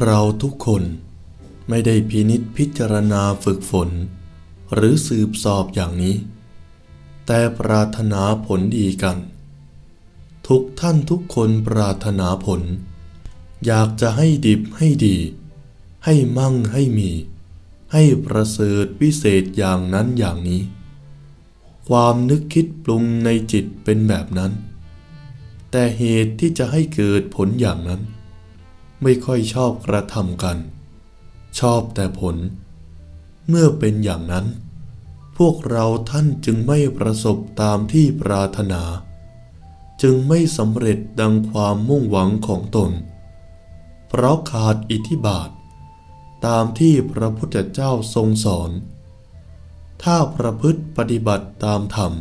เราทุกคนไม่ได้พินิษพิจารณาฝึกฝน หรือสืบสอบอย่างนี้ แต่ปรารถนาผลดีกัน ทุกท่านทุกคนปรารถนาผล อยากจะให้ดิบให้ดี ให้มั่งให้มี ให้ประเสริฐวิเศษอย่างนั้นอย่างนี้ ความนึกคิดปรุงในจิตเป็นแบบนั้น แต่เหตุที่จะให้เกิดผลอย่างนั้น ไม่ค่อยชอบกระทำกัน ชอบแต่ผล เมื่อเป็นอย่างนั้น พวกเราท่านจึงไม่ประสบตามที่ปรารถนา จึงไม่สำเร็จดังความมุ่งหวังของตน เพราะขาดอิทธิบาท ตามที่พระพุทธเจ้าทรงสอน ถ้าประพฤติปฏิบัติตามธรรม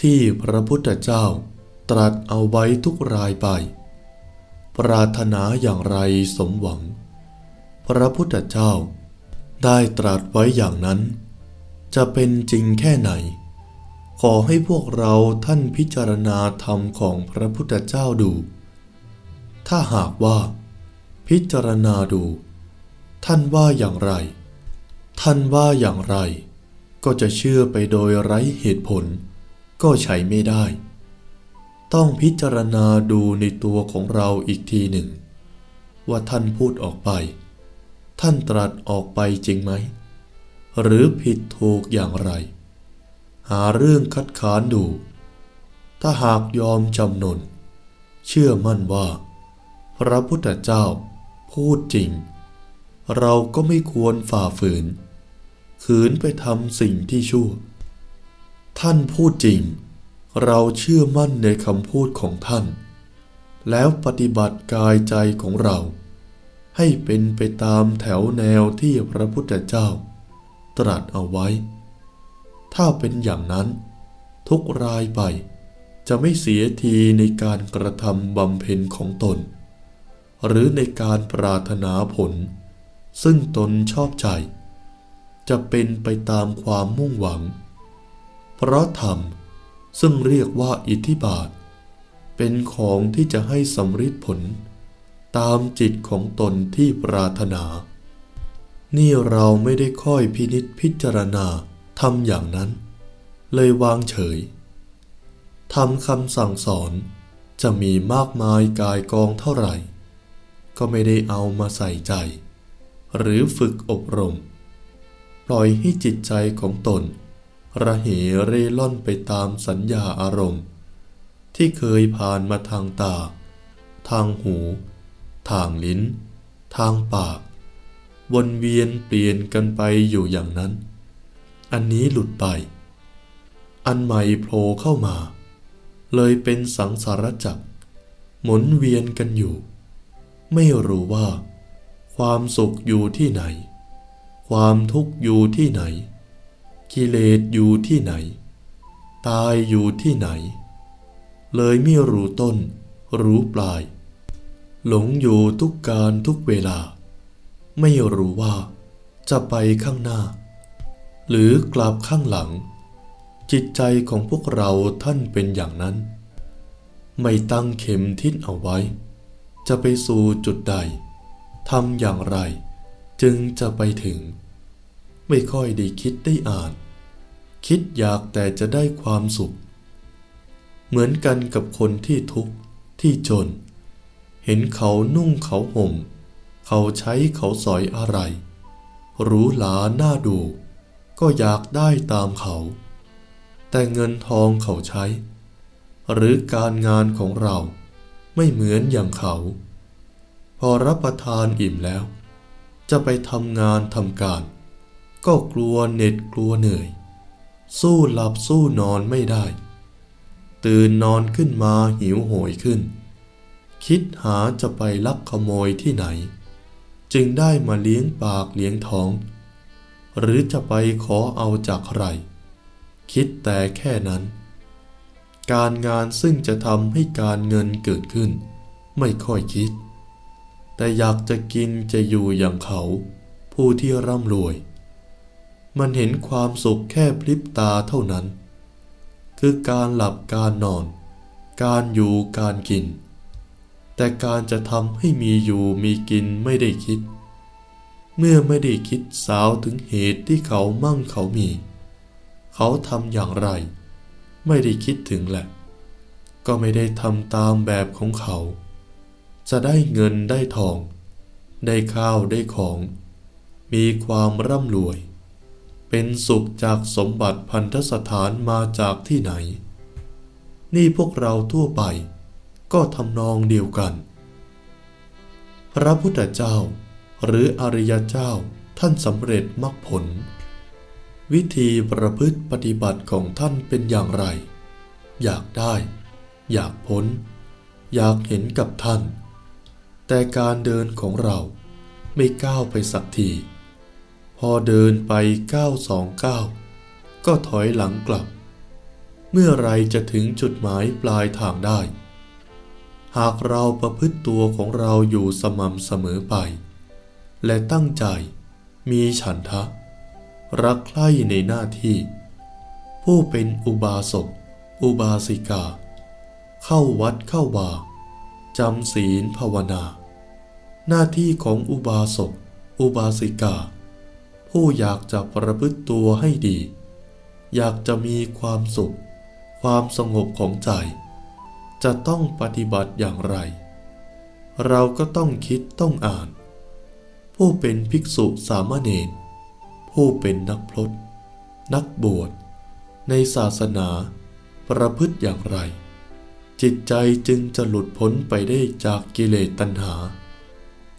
ที่พระพุทธเจ้าตรัสเอาไว้ทุกรายไป ปรารถนาอย่างไรสมหวัง พระพุทธเจ้าได้ตรัสไว้อย่างนั้น จะเป็นจริงแค่ไหน ขอให้พวกเราท่านพิจารณาธรรมของพระพุทธเจ้าดู ถ้าหากว่า พิจารณาดู ท่านว่าอย่างไร ท่านว่าอย่างไร ก็จะเชื่อไปโดยไร้เหตุผล ก็ใช้ไม่ได้ ต้องพิจารณาดูในตัวของเราอีกทีหนึ่ง ว่าท่านพูดออกไป ท่านตรัสออกไปจริงไหม หรือผิดถูกอย่างไร หาเรื่องคัดค้านดู ถ้าหากยอมจำนน เชื่อมั่นว่า พระพุทธเจ้าพูดจริง เราก็ไม่ควรฝ่าฝืน ขืนไปทำสิ่งที่ชั่ว ท่านพูดจริง เราเชื่อมั่นในคำพูดของท่าน แล้วปฏิบัติกายใจของเรา ให้เป็นไปตามแถวแนวที่พระพุทธเจ้า ตรัสเอาไว้ ถ้าเป็นอย่างนั้นทุกรายไปจะไม่เสียทีในการกระทำบำเพ็ญของตน หรือในการปรารถนาผล ซึ่งตนชอบใจ จะเป็นไปตามความมุ่งหวัง เพราะธรรม ซึ่งเรียกว่าอิทธิบาท เป็นของที่จะให้สำฤทธิ์ผล ตามจิตของตนที่ปรารถนา นี่เราไม่ได้ค่อยพินิษพิจารณาทำอย่างนั้น เลยวางเฉยทำคำสั่งสอนจะมีมากมายกายกองเท่าไหร่ ก็ไม่ได้เอามาใส่ใจ หรือฝึกอบรม ปล่อยให้จิตใจของตน ระเหเร่ล่อนไปตามสัญญาอารมณ์ ที่เคยผ่านมาทางตา ทางหู ทางลิ้น ทางปาก วนเวียนเปลี่ยนกันไปอยู่อย่างนั้น อันนี้หลุดไป อันใหม่โผล่เข้ามา เลยเป็นสังสารจักร หมุนเวียนกันอยู่ ไม่รู้ว่า ความสุขอยู่ที่ไหน ความทุกข์อยู่ที่ไหน กิเลสอยู่ที่ไหน ตายอยู่ที่ไหน เลยไม่รู้ต้น รู้ปลาย หลงอยู่ทุกการทุกเวลา ไม่รู้ว่าจะไปข้างหน้า หรือกลับข้างหลัง จิตใจของพวกเราท่านเป็นอย่างนั้น ไม่ตั้งเข็มทิศเอาไว้ จะไปสู่จุดใดทำอย่างไร จึงจะไปถึง ไม่ค่อยได้คิดได้อ่าน คิดอยากแต่จะได้ความสุข เหมือนกันกับคนที่ทุกข์ที่จน เห็นเขานุ่งเขาห่ม เขาใช้เขาสอยอะไรหรูหราหน้าดู ก็อยากได้ตามเขา แต่เงินทองเขาใช้ หรือการงานของเราไม่เหมือนอย่างเขา พอรับประทานอิ่มแล้ว จะไปทำงานทำการ ก็กลัวเหน็ดกลัวเหนื่อย สู้หลับสู้นอนไม่ได้ ตื่นนอนขึ้นมาหิวโหยขึ้น คิดหาจะไปลักขโมยที่ไหน จึงได้มาเลี้ยงปากเลี้ยงท้อง หรือจะไปขอเอาจากใคร คิดแต่แค่นั้น การงานซึ่งจะทำให้การเงินเกิดขึ้น ไม่ค่อยคิด แต่อยากจะกินจะอยู่อย่างเขา ผู้ที่ร่ำรวย มันเห็นความสุขแค่พลิบตาเท่านั้น คือการหลับการนอน การอยู่การกิน แต่การจะทำให้มีอยู่มีกินไม่ได้คิด เมื่อไม่ได้คิดสาวถึงเหตุที่เขามั่งเขามี เขาทำอย่างไร ไม่ได้คิดถึงแหละ ก็ไม่ได้ทำตามแบบของเขา จะได้เงินได้ทอง ได้ข้าวได้ของ มีความร่ำรวย เป็นสุขจากสมบัติพันธสถานมาจากที่ไหน นี่พวกเราทั่วไป ก็ทำนองเดียวกัน พระพุทธเจ้า หรืออริยเจ้าท่านสำเร็จมรรคผล วิธีประพฤติปฏิบัติของท่านเป็นอย่างไร อยากได้ อยากพ้น อยากเห็นกับท่าน แต่การเดินของเราไม่ก้าวไปสักที พอเดินไปก้าวสองก้าวก็ถอยหลังกลับ เมื่อไรจะถึงจุดหมายปลายทางได้ หากเราประพฤติตัวของเราอยู่สม่ำเสมอไป และตั้งใจมีฉันทะ รักใคร่ในหน้าที่ ผู้เป็นอุบาสกอุบาสิกา เข้าวัดเข้าวาจำศีลภาวนา หน้าที่ของอุบาสกอุบาสิกา ผู้อยากจะประพฤติตัวให้ดี อยากจะมีความสุข ความสงบของใจ จะต้องปฏิบัติอย่างไร เราก็ต้องคิดต้องอ่าน ผู้เป็นภิกษุสามเณรผู้เป็นนักพรตนักบวช ในศาสนาประพฤติอย่างไร จิตใจจึงจะหลุดพ้นไปได้จากกิเลสตัณหา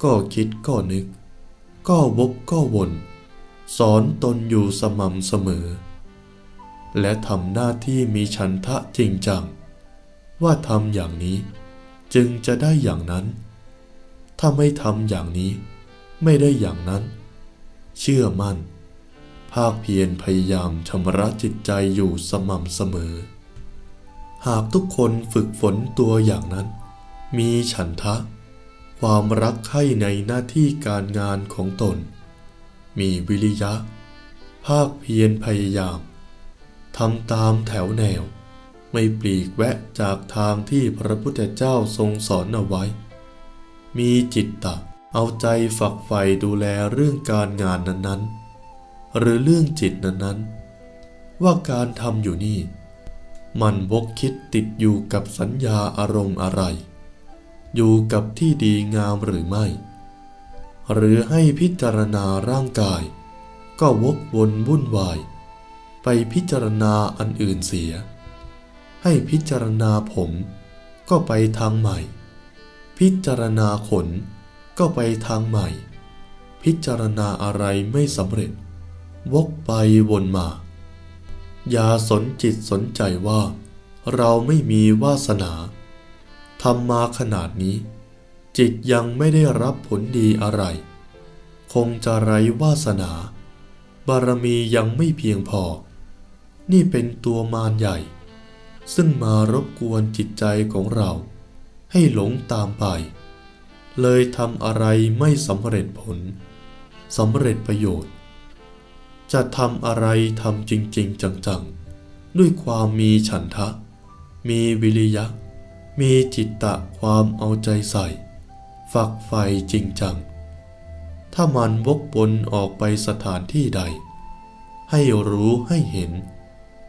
ก็คิดก็นึก ก็วกก็วน สอนตนอยู่สม่ำเสมอ และทำหน้าที่มีฉันทะจริงจัง ว่าทำอย่างนี้จึงจะได้อย่างนั้น ถ้าไม่ทำอย่างนี้ไม่ได้อย่างนั้น เชื่อมั่น ภาคเพียรพยายามชำระจิตใจอยู่สม่ำเสมอ หากทุกคนฝึกฝนตัวอย่างนั้น มีฉันทะ ความรักใคร่ในหน้าที่การงานของตน มีวิริยะ ภาคเพียรพยายามทำตามแถวแนว ไม่ปลีกแวะจากทางที่พระพุทธเจ้าทรงสอนเอาไว้ มีจิตตะเอาใจฝักใฝ่ดูแลเรื่องการงานนั้นๆ หรือเรื่องจิตนั้นๆ ว่าการทำอยู่นี่มันวกคิดติดอยู่กับสัญญาอารมณ์อะไร อยู่กับที่ดีงามหรือไม่ หรือให้พิจารณาร่างกาย ก็วกวนวุ่นวาย ไปพิจารณาอันอื่นเสีย ให้พิจารณาผม ก็ไปทางใหม่ พิจารณาขน ก็ไปทางใหม่ พิจารณาอะไรไม่สำเร็จ วกไปวนมา อย่าสนจิตสนใจว่า เราไม่มีวาสนาทำมาขนาดนี้ จิตยังไม่ได้รับผลดีอะไร คงจะไร้วาสนา บารมียังไม่เพียงพอ นี่เป็นตัวมารใหญ่ ซึ่งมารบกวนจิตใจของเรา ให้หลงตามไป เลยทำอะไรไม่สำเร็จผลสำเร็จประโยชน์ จะทำอะไรทำจริง ๆ จัง ๆ ด้วยความมีฉันทะ มีวิริยะ มีจิตตะความเอาใจใส่ ฝักใฝ่จริงจัง ถ้ามันวกวนออกไปสถานที่ใด ให้รู้ให้เห็น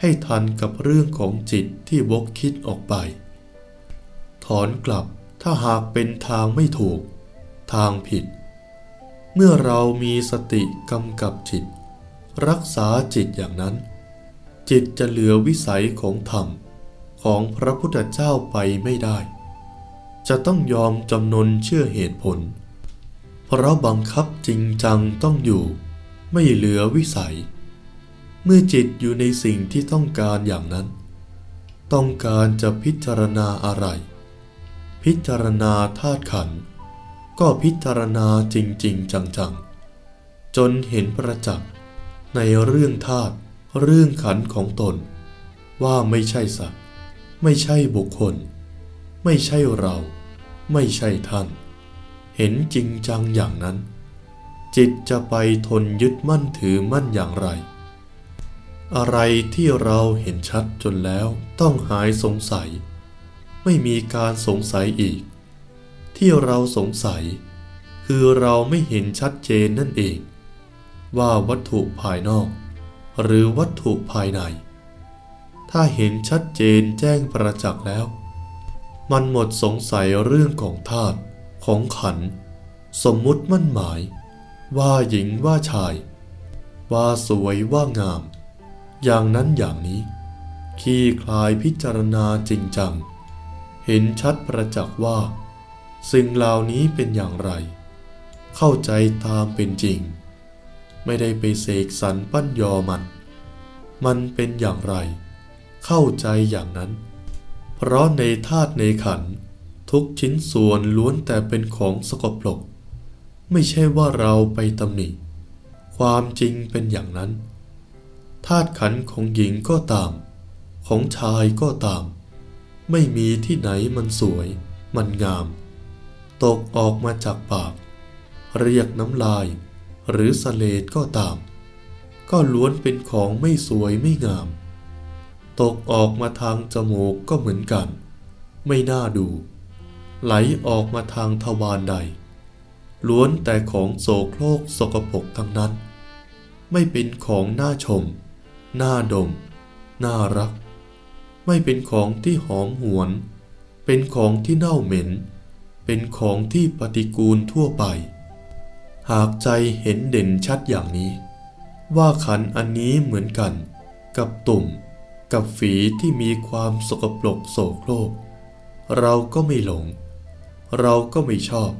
ให้ทันกับเรื่องของจิตที่วกคิดออกไป ถอนกลับถ้าหากเป็นทางไม่ถูก ทางผิด เมื่อเรามีสติกำกับจิต รักษาจิตอย่างนั้น จิตจะเหลือวิสัยของธรรมของพระพุทธเจ้าไปไม่ได้ จะต้องยอมจำนนเชื่อเหตุผล เพราะบังคับจริงจังต้องอยู่ ไม่เหลือวิสัย เมื่อจิตอยู่ในสิ่งที่ต้องการอย่างนั้น ต้องการจะพิจารณาอะไร พิจารณาธาตุขัน ก็พิจารณาจริง ๆ จังๆ จนเห็นประจักษ์ในเรื่องธาตุเรื่องขันของตน ว่าไม่ใช่สัตว์ ไม่ใช่บุคคล ไม่ใช่เรา ไม่ใช่ท่าน เห็นจริงจังอย่างนั้น จิตจะไปทนยึดมั่นถือมั่นอย่างไร อะไรที่เราเห็นชัดจนแล้วต้องหายสงสัย ไม่มีการสงสัยอีก ที่เราสงสัย คือเราไม่เห็นชัดเจนนั่นเอง ว่าวัตถุภายนอก หรือวัตถุภายใน ถ้าเห็นชัดเจนแจ้งประจักษ์แล้ว มันหมดสงสัยเรื่องของธาตุของขัน สมมุติมั่นหมาย ว่าหญิงว่าชาย ว่าสวยว่างาม อย่างนั้นอย่างนี้ขี้คลายพิจารณาจริงจัง เห็นชัดประจักษ์ว่า สิ่งเหล่านี้เป็นอย่างไร เข้าใจตามเป็นจริง ไม่ได้ไปเสกสรรปั้นยอมัน มันเป็นอย่างไร เข้าใจอย่างนั้น เพราะในธาตุในขัน ทุกชิ้นส่วนล้วนแต่เป็นของสกปรก ไม่ใช่ว่าเราไปตำหนิ ความจริงเป็นอย่างนั้น ธาตุขันของหญิงก็ตาม ของชายก็ตาม ไม่มีที่ไหนมันสวย มันงาม ตกออกมาจากปาก เรียกน้ำลาย หรือสเลดก็ตาม ก็ล้วนเป็นของไม่สวยไม่งาม ตกออกมาทางจมูกก็เหมือนกัน ไม่น่าดู ไหลออกมาทางทวารใด ล้วนแต่ของโสโครกสกปรกทั้งนั้น ไม่เป็นของน่าชม น่าดม น่ารัก ไม่เป็นของที่หอมหวน เป็นของที่เน่าเหม็น เป็นของที่ปฏิกูลทั่วไป หากใจเห็นเด่นชัดอย่างนี้ ว่าขันอันนี้เหมือนกัน กับตุ่ม กับฝีที่มีความสกปรกโสโครก เราก็ไม่หลง เราก็ไม่ชอบ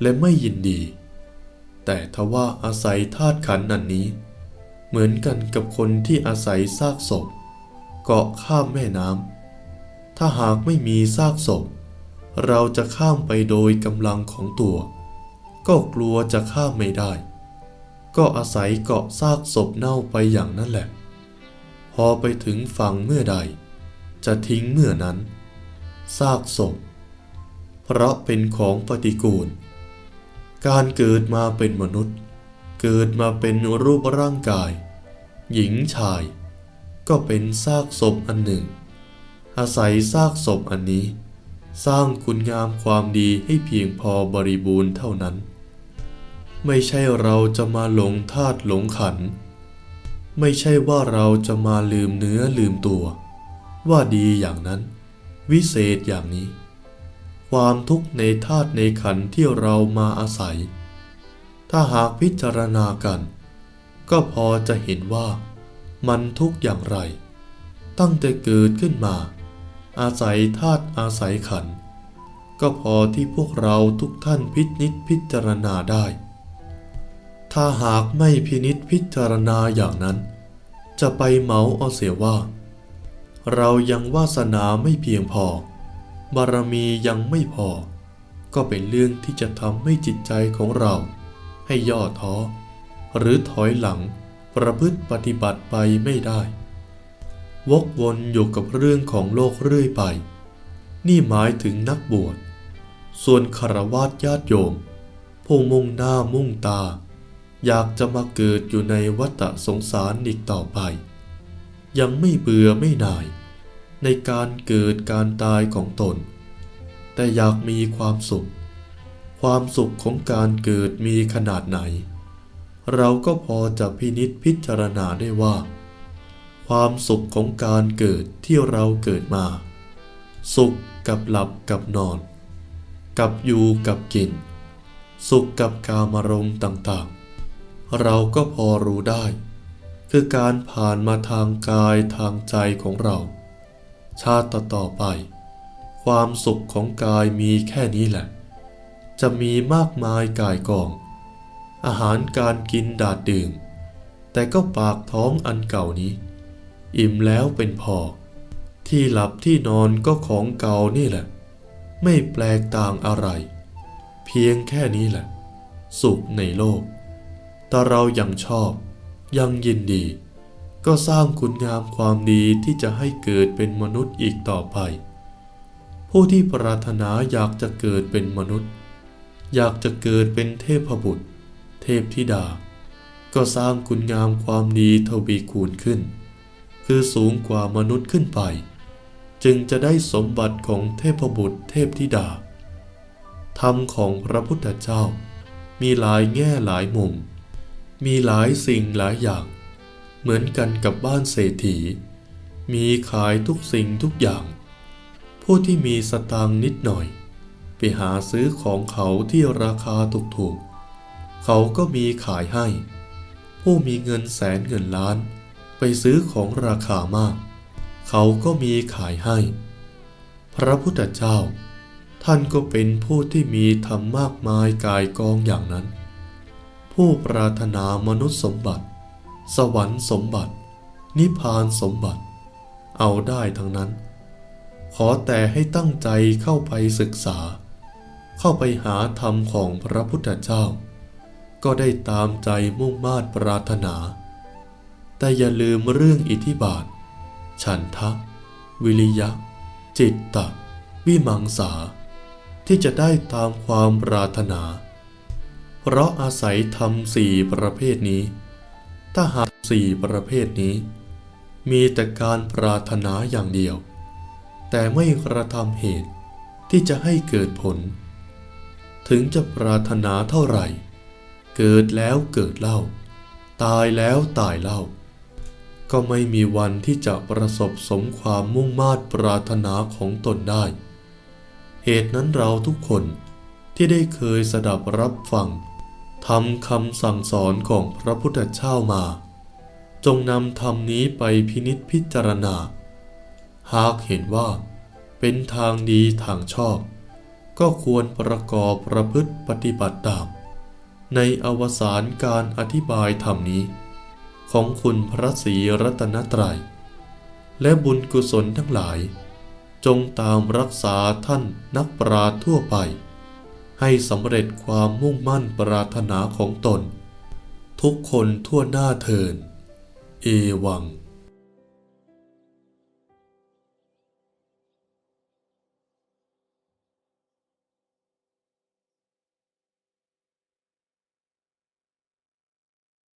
และไม่ยินดี แต่ทว่าอาศัยธาตุขันธ์อันนี้ เหมือนกันกับคนที่อาศัยซากศพ เกาะข้ามแม่น้ำถ้าหากไม่มีซากศพ เราจะข้ามไปโดยกำลังของตัว ก็กลัวจะข้ามไม่ได้ ก็อาศัยเกาะซากศพเน่าไปอย่างนั้นแหละ พอไปถึงฝั่งเมื่อใด จะทิ้งเมื่อนั้น ซากศพ เพราะเป็นของปฏิกูล การเกิดมาเป็นมนุษย์ เกิดมาเป็นรูปร่างกาย หญิงชาย ก็เป็นซากศพอันหนึ่ง อาศัยซากศพอันนี้ สร้างคุณงามความดีให้เพียงพอบริบูรณ์เท่านั้น ไม่ใช่เราจะมาหลงธาตุหลงขันธ์ ไม่ใช่ว่าเราจะมาลืมเนื้อลืมตัว ว่าดีอย่างนั้น วิเศษอย่างนี้ ความทุกข์ในธาตุในขันที่เรามาอาศัย ถ้าหากพิจารณากัน ก็พอจะเห็นว่ามันทุกข์อย่างไร ตั้งแต่เกิดขึ้นมา อาศัยธาตุอาศัยขัน ก็พอที่พวกเราทุกท่านพินิจพิจารณาได้ ถ้าหากไม่พินิจพิจารณาอย่างนั้น จะไปเหมาเอาเสียว่า เรายังวาสนาไม่เพียงพอ บารมียังไม่พอ ก็เป็นเรื่องที่จะทำให้จิตใจของเรา ให้ย่อท้อ หรือถอยหลังประพฤติปฏิบัติไปไม่ได้ วกวนอยู่กับเรื่องของโลกเรื่อยไป นี่หมายถึงนักบวช ส่วนคารวาสญาติโยมผู้มุ่งหน้ามุ่งตา อยากจะมาเกิดอยู่ในวัฏสงสารอีกต่อไป ยังไม่เบื่อไม่หน่าย ในการเกิดการตายของตน แต่อยากมีความสุข ความสุขของการเกิดมีขนาดไหน เราก็พอจะพินิษพิจารณาได้ว่า ความสุขของการเกิดที่เราเกิดมา สุขกับหลับกับนอน กับอยู่กับกิน สุขกับการมารมต่าง เราก็พอรู้ได้ คือการผ่านมาทางกายทางใจของเรา ชาติต่อไป ความสุขของกายมีแค่นี้แหละ จะมีมากมายกายกอง อาหารการกินดาดดื่มแต่ก็ปากท้องอันเก่านี้ อิ่มแล้วเป็นพอ ที่หลับที่นอนก็ของเก่านี่แหละ ไม่แปลกต่างอะไร เพียงแค่นี้แหละ สุขในโลก แต่เรายังชอบ ยังยินดี ก็สร้างคุณงามความดีที่จะให้เกิดเป็นมนุษย์อีกต่อไป ผู้ที่ปรารถนาอยากจะเกิดเป็นมนุษย์ อยากจะเกิดเป็นเทพบุตร เทพธิดา ก็สร้างคุณงามความดีทวีคูณขึ้น คือสูงกว่ามนุษย์ขึ้นไป จึงจะได้สมบัติของเทพบุตรเทพธิดาธรรมของพระพุทธเจ้า มีหลายแง่หลายมุม มีหลายสิ่งหลายอย่าง เหมือนกันกับบ้านเศรษฐี มีขายทุกสิ่งทุกอย่าง ผู้ที่มีสตางค์นิดหน่อย ไปหาซื้อของเขาที่ราคาถูกๆ เขาก็มีขายให้ ผู้มีเงินแสนเงินล้าน ไปซื้อของราคามาก เขาก็มีขายให้ พระพุทธเจ้า ท่านก็เป็นผู้ที่มีธรรมมากมายกายกองอย่างนั้น ผู้ปรารถนามนุษย์สมบัติ สวรรค์สมบัติ นิพพานสมบัติ เอาได้ทั้งนั้น ขอแต่ให้ตั้งใจเข้าไปศึกษา เข้าไปหาธรรมของพระพุทธเจ้า ก็ได้ตามใจมุ่งมา่ปรารถนา แต่อย่าลืมเรื่องอิทธิบาท ฉันทะ วิริยะ จิตตะ วิมังสา ที่จะได้ตามความปรารถนา เพราะอาศัยธรรมสี่ประเภทนี้ ถ้าหากสี่ประเภทนี้ มีแต่การปรารถนาอย่างเดียว แต่ไม่กระทำเหตุที่จะให้เกิดผล ถึงจะปรารถนาเท่าไหร่ เกิดแล้วเกิดเล่า ตายแล้วตายเล่า ก็ไม่มีวันที่จะประสบสมความมุ่งมา่ปรารถนาของตนได้ เหตุนั้นเราทุกคนที่ได้เคยสดับรับฟัง ทำคำสั่งสอนของพระพุทธเจ้ามา จงนำธรรมนี้ไปพินิจพิจารณา หากเห็นว่า เป็นทางดีทางชอบ ก็ควรประกอบประพฤติปฏิบัติตาม ในอวสานการอธิบายธรรมนี้ ของคุณพระศรีรัตนตรัย และบุญกุศลทั้งหลาย จงตามรักษาท่านนักปราชญ์ทั่วไป ให้สำเร็จความมุ่งมั่นปรารถนาของตน ทุกคนทั่วหน้าเทิน เอวัง